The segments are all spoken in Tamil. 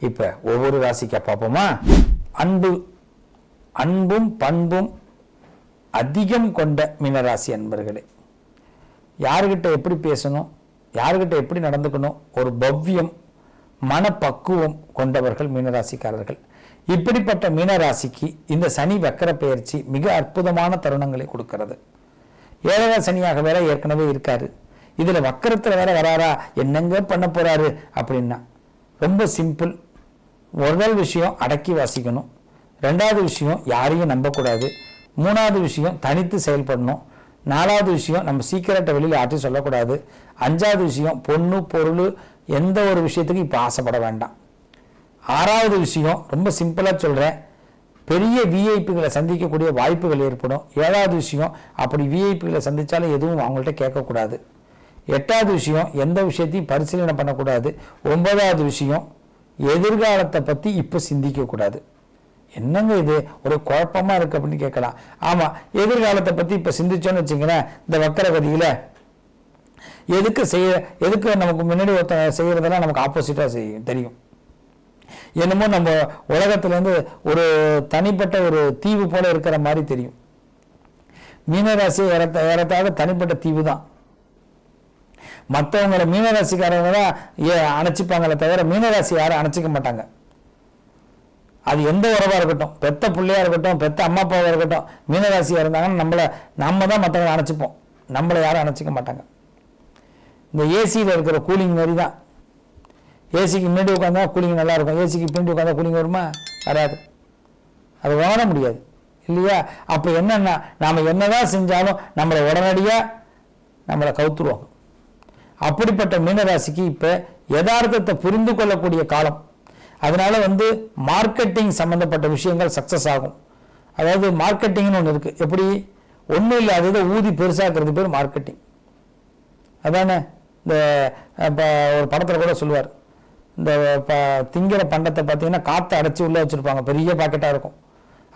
இப்போ ஒவ்வொரு ராசிக்கா பார்ப்போமா? அன்பு அன்பும் பண்பும் அதிகம் கொண்ட மீனராசி அன்பர்களே. யாருக்கிட்ட எப்படி பேசணும்? யாருக்கிட்ட எப்படி நடந்துக்கணும்? ஒரு பவ்யம் மனப்பக்குவம் கொண்டவர்கள் மீனராசிக்காரர்கள். இப்படிப்பட்ட மீனராசிக்கு இந்த சனி வக்கர பெயர்ச்சி மிக அற்புதமான தருணங்களை கொடுக்கிறது. ஏழரை சனியாக வேற ஏற்கனவே இருக்காரு. இதில் வக்கரத்தில் வேற வராரா? என்னங்க பண்ண போறாரு? அப்படின்னா ரொம்ப சிம்பிள் முதல் விஷயம் அடக்கி வாசிக்கணும். ரெண்டாவது விஷயம் யாரையும் நம்பக்கூடாது. மூணாவது விஷயம் தனித்து செயல்படணும். நாலாவது விஷயம் நம்ம சீக்கிரட்டை வெளியில் யார்ட்டையும் சொல்லக்கூடாது. அஞ்சாவது விஷயம் பொண்ணு பொருள் எந்த ஒரு விஷயத்துக்கும் இப்போ ஆசைப்பட வேண்டாம். ஆறாவது விஷயம் ரொம்ப சிம்பிளாக சொல்கிறேன் பெரிய விஐபிகளை சந்திக்கக்கூடிய வாய்ப்புகள் ஏற்படும். ஏழாவது விஷயம் அப்படி விஐபிகளை சந்தித்தாலும் எதுவும் அவங்கள்ட்ட கேட்கக்கூடாது. எட்டாவது விஷயம் எந்த விஷயத்தையும் பரிசீலனை பண்ணக்கூடாது. ஒன்பதாவது விஷயம் எதிர்காலத்தை பற்றி இப்போ சிந்திக்கக்கூடாது என்னங்க இது? ஒரு குழப்பமா இருக்கு அப்படின்னு கேட்கலாம். ஆமாம் எதிர்காலத்தை பற்றி இப்போ சிந்திச்சோன்னு வச்சுங்களேன் இந்த வக்கரகதியில் எதுக்கு செய்ய எதுக்கு நமக்கு முன்னாடி ஒருத்தன் செய்யறதெல்லாம் நமக்கு ஆப்போசிட்டாக செய்யும் தெரியும். என்னமோ நம்ம உலகத்துலேருந்து ஒரு தனிப்பட்ட ஒரு தீவு போல இருக்கிற மாதிரி தெரியும். மீனராசி ஏறத்த ஏறத்தாக தனிப்பட்ட தீவு தான் மற்றவங்கள மீனராசிக்காரங்க தான் ஏ அணைச்சிப்பாங்களே தவிர மீனராசி யாரும் அணைச்சிக்க மாட்டாங்க. அது எந்த உறவாக இருக்கட்டும் பெத்த பிள்ளையாக இருக்கட்டும் பெத்த அம்மா அப்பாவாக இருக்கட்டும் மீனராசியாக இருந்தாங்கன்னா நம்மள நம்ம தான் மற்றவங்களை அணைச்சிப்போம். நம்மளை யாரும் அணைச்சிக்க மாட்டாங்க. இந்த ஏசியில் இருக்கிற கூலிங் மாதிரி தான். ஏசிக்கு முன்னாடி உட்காந்தா கூலிங் நல்லா இருக்கும். ஏசிக்கு பின்னாடி உட்காந்தா கூலிங் வருமா? வராது. அது உணர முடியாது. இல்லையா? அப்போ என்னென்னா நாம் என்ன தான் செஞ்சாலும் நம்மளை உடனடியாக நம்மளை கவுத்துருவாங்க. அப்படிப்பட்ட மீனராசிக்கு இப்போ யதார்த்தத்தை புரிந்து கொள்ளக்கூடிய காலம். அதனால வந்து மார்க்கெட்டிங் சம்பந்தப்பட்ட விஷயங்கள் சக்ஸஸ் ஆகும். அதாவது மார்க்கெட்டிங்னு ஒன்று இருக்குது எப்படி? ஒன்றும் இல்லாததை ஊதி பெருசாக்குறது பேர் மார்க்கெட்டிங் அதானே? இந்த இப்போ ஒரு படத்தில் கூட சொல்லுவார். இந்த இப்போ திங்கிற பண்டத்தை பார்த்தீங்கன்னா காற்றை அடைச்சி உள்ளே வச்சுருப்பாங்க. பெரிய பாக்கெட்டாக இருக்கும்.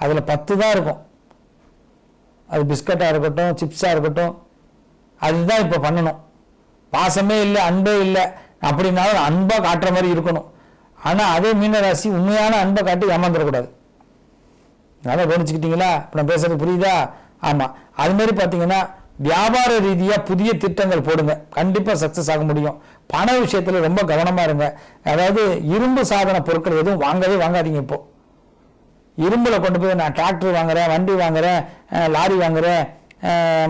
அதில் பத்து தான் இருக்கும். அது பிஸ்கட்டாக இருக்கட்டும் சிப்ஸாக இருக்கட்டும் அதுதான் இப்போ பண்ணணும். பாசமே இல்லை அன்பே இல்லை அப்படின்னாலும் அன்பாக காட்டுற மாதிரி இருக்கணும். ஆனால் அதே மீனராசி உண்மையான அன்பை காட்டி ஏமாந்துடக்கூடாது. நல்லா கவனிச்சுக்கிட்டீங்களா? இப்போ நான் பேசுறது புரியுதா? ஆமாம் அது மாதிரி பார்த்தீங்கன்னா வியாபார ரீதியாக புதிய திட்டங்கள் போடுங்க. கண்டிப்பாக சக்ஸஸ் ஆக முடியும். பண விஷயத்தில் ரொம்ப கவனமாக இருங்க. அதாவது இரும்பு சாதன பொருட்கள் எதுவும் வாங்கவே வாங்காதீங்க இப்போ. இரும்பில் கொண்டு போய் நான் டிராக்டர் வாங்குறேன் வண்டி வாங்குறேன் லாரி வாங்குறேன்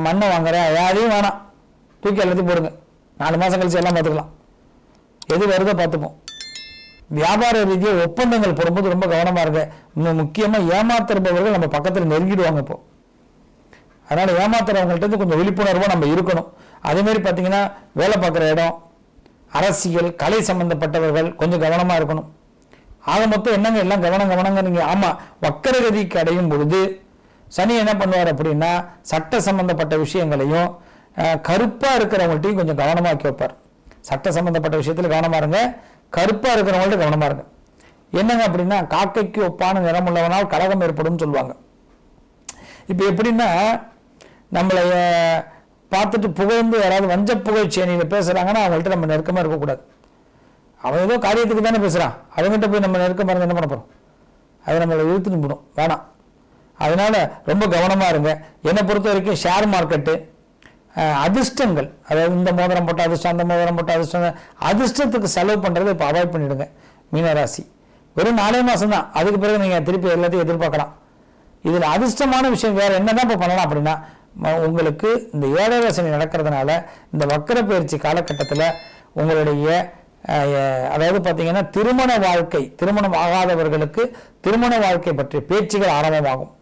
மண்ணை வாங்குறேன் யாரையும் வேணாம். தூக்கி எல்லாத்தையும் போடுங்க. நாலு மாதம் கழிச்சு எல்லாம் பார்த்துக்கலாம். எது வருதோ பார்த்துப்போம். வியாபார ரீதியாக ஒப்பந்தங்கள் போடும்போது ரொம்ப கவனமாக இருங்க. இன்னும் முக்கியமாக ஏமாத்துறவர்கள் நம்ம பக்கத்தில் நெருங்கிடுவாங்க இப்போ. அதனால் ஏமாத்துறவங்கள்ட்ட கொஞ்சம் விழிப்புணர்வாக நம்ம இருக்கணும். அதேமாரி பார்த்தீங்கன்னா வேலை பார்க்குற இடம் அரசியல் கலை சம்பந்தப்பட்டவர்கள் கொஞ்சம் கவனமாக இருக்கணும். ஆக மொத்தம் என்னங்க எல்லாம் கவனம் கவனங்க நீங்கள் ஆமாம் வக்கரகதிக்கு அடையும் பொழுது சனி என்ன பண்ணுவார் அப்படின்னா சட்ட சம்பந்தப்பட்ட விஷயங்களையும் கருப்பாக இருக்கிறவங்கள்ட்டையும் கொஞ்சம் கவனமாக கேட்பார் சட்ட சம்பந்தப்பட்ட விஷயத்தில் கவனமாக இருங்க. கருப்பாக இருக்கிறவங்கள்ட்ட கவனமாக இருங்க. என்னங்க அப்படின்னா காக்கைக்கு ஒப்பான நிறமுள்ளவனால் கழகம் ஏற்படும் சொல்லுவாங்க. இப்போ எப்படின்னா நம்மளை பார்த்துட்டு புகழ்ந்து யாராவது வஞ்ச புகழ்ச்சி அணியில் பேசுகிறாங்கன்னா அவங்கள்ட்ட நம்ம நெருக்கமாக இருக்கக்கூடாது. அவன் ஏதோ காரியத்துக்கு தானே பேசுகிறான் அவங்ககிட்ட போய் நம்ம நெருக்கமாக இருந்து என்ன பண்ண போகிறோம் அதை நம்மளை இழுத்துன்னு போடும் வேணாம். அதனால ரொம்ப கவனமாக இருங்க. என்னை பொறுத்த வரைக்கும் ஷேர் மார்க்கெட்டு அதிர்ஷ்டங்கள். அதாவது இந்த மோதிரம் போட்ட அதிர்ஷ்டம் அந்த மோதிரம் போட்ட அதிர்ஷ்டம் அதிர்ஷ்டத்துக்கு செலவு பண்ணுறதை இப்போ அவாய்ட் பண்ணிவிடுங்க மீனராசி. வெறும் நாலே மாதம் தான் அதுக்கு பிறகு நீங்கள் திருப்பி எல்லாத்தையும் எதிர்பார்க்கலாம். இதில் அதிர்ஷ்டமான விஷயம் வேறு என்னதான் இப்போ பண்ணலாம் அப்படின்னா உங்களுக்கு இந்த ஏழரை சனி நடக்கிறதுனால இந்த வக்கர பயிற்சி காலகட்டத்தில் உங்களுடைய அதாவது பார்த்தீங்கன்னா திருமண வாழ்க்கை திருமணம் ஆகாதவர்களுக்கு திருமண வாழ்க்கை பற்றிய பேச்சுகள் ஆரம்பமாகும்.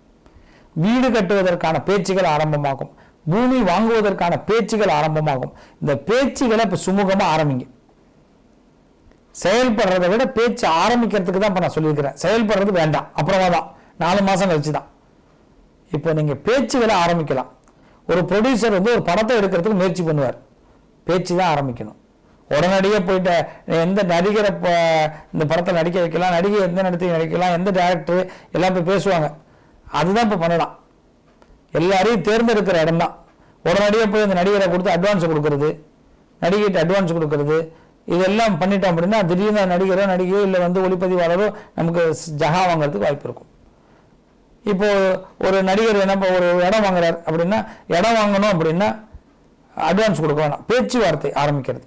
வீடு கட்டுவதற்கான பேச்சுகள் ஆரம்பமாகும். பூமி வாங்குவதற்கான பேச்சுகள் ஆரம்பமாகும். இந்த பேச்சுகளை இப்போ சுமூகமாக ஆரம்பிங்க. செயல்படுறதை விட பேச்சு ஆரம்பிக்கிறதுக்கு தான் இப்போ நான் சொல்லியிருக்கிறேன். செயல்படுறது வேண்டாம். அப்புறமா தான் நாலு மாதம் கழிச்சு தான். இப்போ நீங்கள் பேச்சுகளை ஆரம்பிக்கலாம். ஒரு ப்ரொடியூசர் வந்து ஒரு படத்தை எடுக்கிறதுக்கு முயற்சி பண்ணுவார். பேச்சு தான் ஆரம்பிக்கணும். உடனடியாக போயிட்ட எந்த நடிகரை இப்போ இந்த படத்தை நடிக்க வைக்கலாம் நடிகை எந்த நடத்தி நடிக்கலாம் எந்த டேரக்டர் எல்லாம் போய் பேசுவாங்க. அதுதான் இப்போ பண்ணலாம். எல்லாரையும் தேர்ந்தெடுக்கிற இடம் தான் உடனடியாக போய் அந்த நடிகரை கொடுத்து அட்வான்ஸ் கொடுக்கறது நடிகைட்டு அட்வான்ஸ் கொடுக்கறது. இதெல்லாம் பண்ணிட்டோம் அப்படின்னா திடீர்னு நடிகரோ நடிகையோ இல்லை வந்து ஒளிப்பதிவாளரோ நமக்கு ஜகா வாங்குறதுக்கு வாய்ப்பு இருக்கும். இப்போ ஒரு நடிகர் என்ன ஒரு இடம் வாங்குறார் அப்படின்னா இடம் வாங்கணும் அப்படின்னா அட்வான்ஸ் கொடுக்க வேணாம். பேச்சுவார்த்தை ஆரம்பிக்கிறது.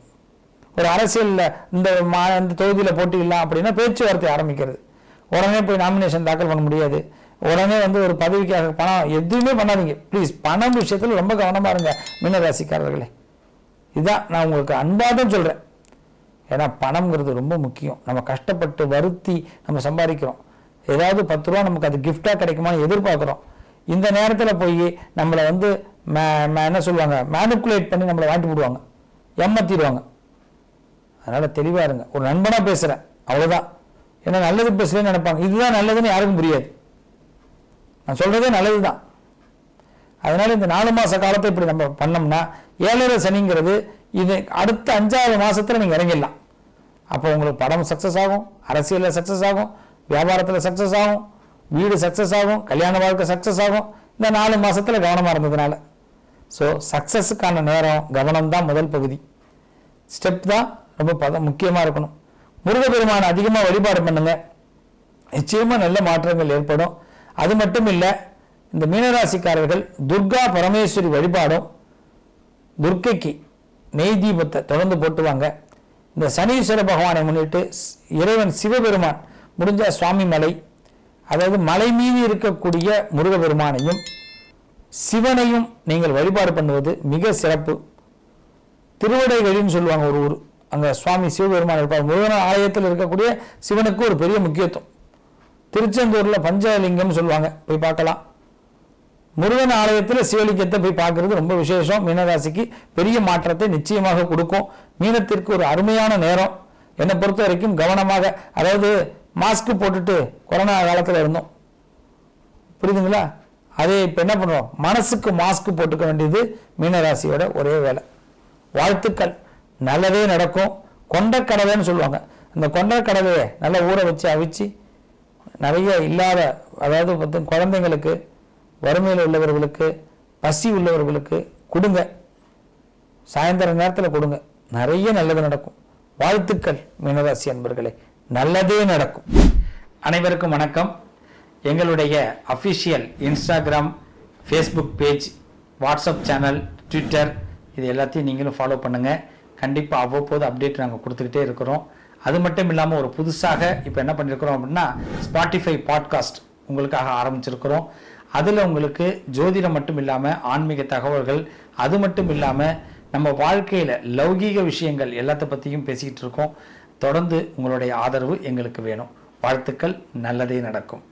ஒரு அரசியலில் இந்த மா இந்த தொகுதியில் போட்டியிடலாம் அப்படின்னா பேச்சுவார்த்தை ஆரம்பிக்கிறது. உடனே போய் நாமினேஷன் தாக்கல் பண்ண முடியாது. உடனே வந்து ஒரு பதவிக்காக பணம் எதுவுமே பண்ணாதீங்க. ப்ளீஸ் பணம் விஷயத்தில் ரொம்ப கவனமாக இருங்க மீனராசிக்காரர்களே. இதுதான் நான் உங்களுக்கு அன்பாக தான் சொல்கிறேன் ஏன்னா பணம்ங்கிறது ரொம்ப முக்கியம். நம்ம கஷ்டப்பட்டு வருத்தி நம்ம சம்பாதிக்கிறோம். ஏதாவது பத்து ரூபா நமக்கு அது கிஃப்டாக கிடைக்குமான்னு எதிர்பார்க்குறோம். இந்த நேரத்தில் போய் நம்மளை வந்து மே- மே- என்ன சொல்லுவாங்க? மேனுக்குலேட் பண்ணி நம்மளை வாங்கி விடுவாங்க ஏமாத்திடுவாங்க. அதனால் தெளிவாக இருங்க. ஒரு நண்பனாக பேசுகிறேன் அவ்வளோதான் ஏன்னா நல்லது பேசுகிறேன்னு நினைப்பாங்க. இதுதான் நல்லதுன்னு யாருக்கும் புரியாது. நான் சொல்கிறதே நல்லது தான் அதனால் இந்த நாலு மாத காலத்தை இப்படி நம்ம பண்ணோம்னா ஏழரை சனிங்கிறது இது அடுத்த அஞ்சாவது மாதத்தில் நீங்கள் இறங்கிடலாம். அப்போ உங்களுக்கு படம் சக்ஸஸ் ஆகும் அரசியலில் சக்ஸஸ் ஆகும் வியாபாரத்தில் சக்ஸஸ் ஆகும் வீடு சக்ஸஸ் ஆகும் கல்யாண வாழ்க்கை சக்ஸஸ் ஆகும். இந்த நாலு மாதத்தில் கவனமாக இருந்ததுனால. ஸோ சக்ஸஸுக்கான நேரம் கவனம் தான் முதல் பகுதி. ஸ்டெப் தான் ரொம்ப பத முக்கியமாக இருக்கணும். முருகப்பெருமானை அதிகமாக வழிபாடு பண்ணுங்க. நிச்சயமாக நல்ல மாற்றங்கள் ஏற்படும். அது மட்டும் இல்லை இந்த மீனராசிக்காரர்கள் துர்கா பரமேஸ்வரி வழிபாடும் துர்க்கைக்கு நெய் தீபத்தை தொடர்ந்து போட்டுவாங்க. இந்த சனீஸ்வர பகவானை முன்னிட்டு ஸ்- இறைவன் சிவபெருமான் முடிஞ்ச சுவாமி மலை அதாவது மலை மீது இருக்கக்கூடிய முருகபெருமானையும் சிவனையும் நீங்கள் வழிபாடு பண்ணுவது மிக சிறப்பு. திருவடைகளின்னு சொல்லுவாங்க ஒரு ஊர். அங்கே சுவாமி சிவபெருமான் இருப்பார். முருகன் ஆலயத்தில் இருக்கக்கூடிய சிவனுக்கு ஒரு பெரிய முக்கியத்துவம். திருச்செந்தூரில் பஞ்சலிங்கம்னு சொல்லுவாங்க. போய் பார்க்கலாம். முருகன் ஆலயத்தில் சிவலிங்கத்தை போய் பார்க்கறது ரொம்ப விசேஷம். மீனராசிக்கு பெரிய மாற்றத்தை நிச்சயமாக கொடுக்கும். மீனத்திற்கு ஒரு அருமையான நேரம். என்னை பொறுத்த வரைக்கும் கவனமாக அதாவது மாஸ்க் போட்டுட்டு கொரோனா காலத்தில் இருந்தோம். புரியுதுங்களா? அதே இப்போ என்ன பண்ணுறோம் மனசுக்கு மாஸ்க் போட்டுக்க வேண்டியது மீனராசியோட ஒரே வேலை. வாழ்த்துக்கள். நல்லதே நடக்கும். கொண்ட கடவைன்னு சொல்லுவாங்க. அந்த கொண்டக்கடலையை நல்லா ஊற வச்சு அவிச்சு நிறைய இல்லாத அதாவது வந்து குழந்தைங்களுக்கு வறுமையில் உள்ளவர்களுக்கு பசி உள்ளவர்களுக்கு கொடுங்க. சாயந்தர நேரத்தில் கொடுங்க. நிறைய நல்லது நடக்கும். வாழ்த்துக்கள் மீனராசி அன்பர்களே. நல்லதே நடக்கும். அனைவருக்கும் வணக்கம். எங்களுடைய official Instagram Facebook page WhatsApp channel Twitter இது எல்லாத்தையும் நீங்களும் ஃபாலோ பண்ணுங்கள் கண்டிப்பாக அவ்வப்போது அப்டேட் நாங்கள் கொடுத்துக்கிட்டே இருக்கிறோம். அது மட்டும் இல்லாமல் ஒரு புதுசாக இப்போ என்ன பண்ணியிருக்கிறோம் அப்படின்னா ஸ்பாட்டிஃபை பாட்காஸ்ட் உங்களுக்காக ஆரம்பிச்சிருக்கிறோம். அதில் உங்களுக்கு ஜோதிடம் மட்டும் இல்லாமல் ஆன்மீக தகவல்கள் அது மட்டும் இல்லாமல் நம்ம வாழ்க்கையில் லௌகீக விஷயங்கள் எல்லாத்த பற்றியும் பேசிக்கிட்டு இருக்கோம். தொடர்ந்து உங்களுடைய ஆதரவு எங்களுக்கு வேணும். வாழ்த்துக்கள் நல்லதே நடக்கும்.